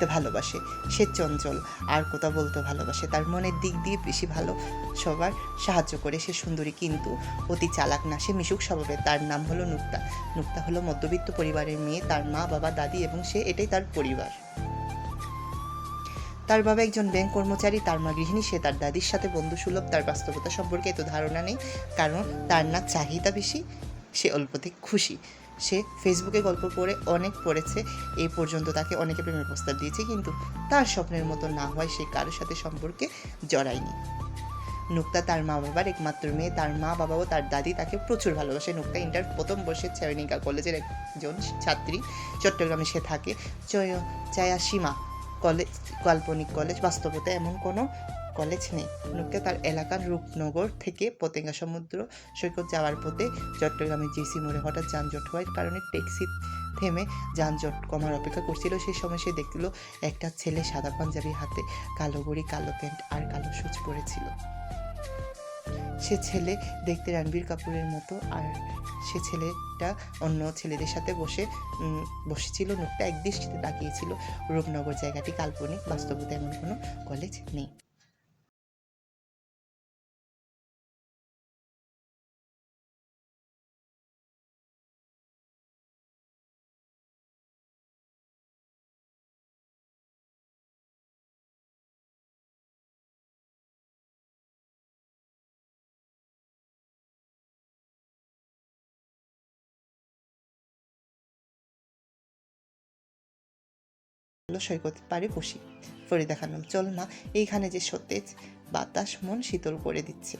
দেখতে ভালোবাসে। সে চঞ্চল, আর কথা বলতে ভালোবাসে। তার মনের দিক দিয়ে বেশি ভালো। সবার সাহায্য করে সে সুন্দরী, কিন্তু অতি চালাক না। সে মিশুক স্বভাবের। তার নাম হলো নুক্তা। নুক্তা হলো মধ্যবিত্ত পরিবারের মেয়ে, তার মা, বাবা, দাদি এবং সে এটাই তার পরিবার। তার বাবা একজন ব্যাংক কর্মচারী, তার মা গৃহিণী, সে তার দাদির সাথে বন্ধুসুলভ। তার বাস্তবতা সম্পর্কে এত ধারণা নেই, কারণ তার না চাহিদা বেশি, সে অল্পতে খুশি। সে ফেসবুকে গল্প করে অনেক পড়েছে, এই পর্যন্ত তাকে অনেকে প্রেমের প্রস্তাব দিয়েছে, কিন্তু তার স্বপ্নের মতো না হওয়ায় সে কারোর সাথে সম্পর্কে জড়ায়নি। নুক্তা তার মা বাবার একমাত্র মেয়ে, তার মা বাবা ও তার দাদি তাকে প্রচুর ভালোবাসে। নুক্তা ইন্টার প্রথম বর্ষে চয়নিকা কলেজের একজন ছাত্রী, চট্টগ্রামে সে থাকে। চয় চায়া সীমা কলেজ কাল্পনিক কলেজ, বাস্তবতা এমন কোনো কলেজ নেই। নুক্তা তার এলাকার রূপনগর থেকে পতেঙ্গা সমুদ্র সৈকত যাওয়ার পথে চট্টগ্রামে জেসি মোড়ে হঠাৎ যানজট হওয়ার কারণে ট্যাক্সি থেমে যানজট কমার অপেক্ষা করছিল। সেই সময় সে দেখল, একটা ছেলে সাদা পাঞ্জাবি হাতে কালো গড়ি কালো প্যান্ট আর কালো সুচ পরেছিল। সে ছেলে দেখতে রণবীর কাপুরের মতো আর সে ছেলেটা অন্য ছেলেদের সাথে বসে বসেছিল। লোকটা এক দৃষ্টিতে তাকিয়েছিল। রূপনগর জায়গাটি কাল্পনিক, বাস্তবতা এমন কোনো কলেজ নেই। সৈকত পারে বসি। ফরিদা খানম চল না এইখানে যে সতেজ বাতাস মন শীতল করে দিচ্ছে।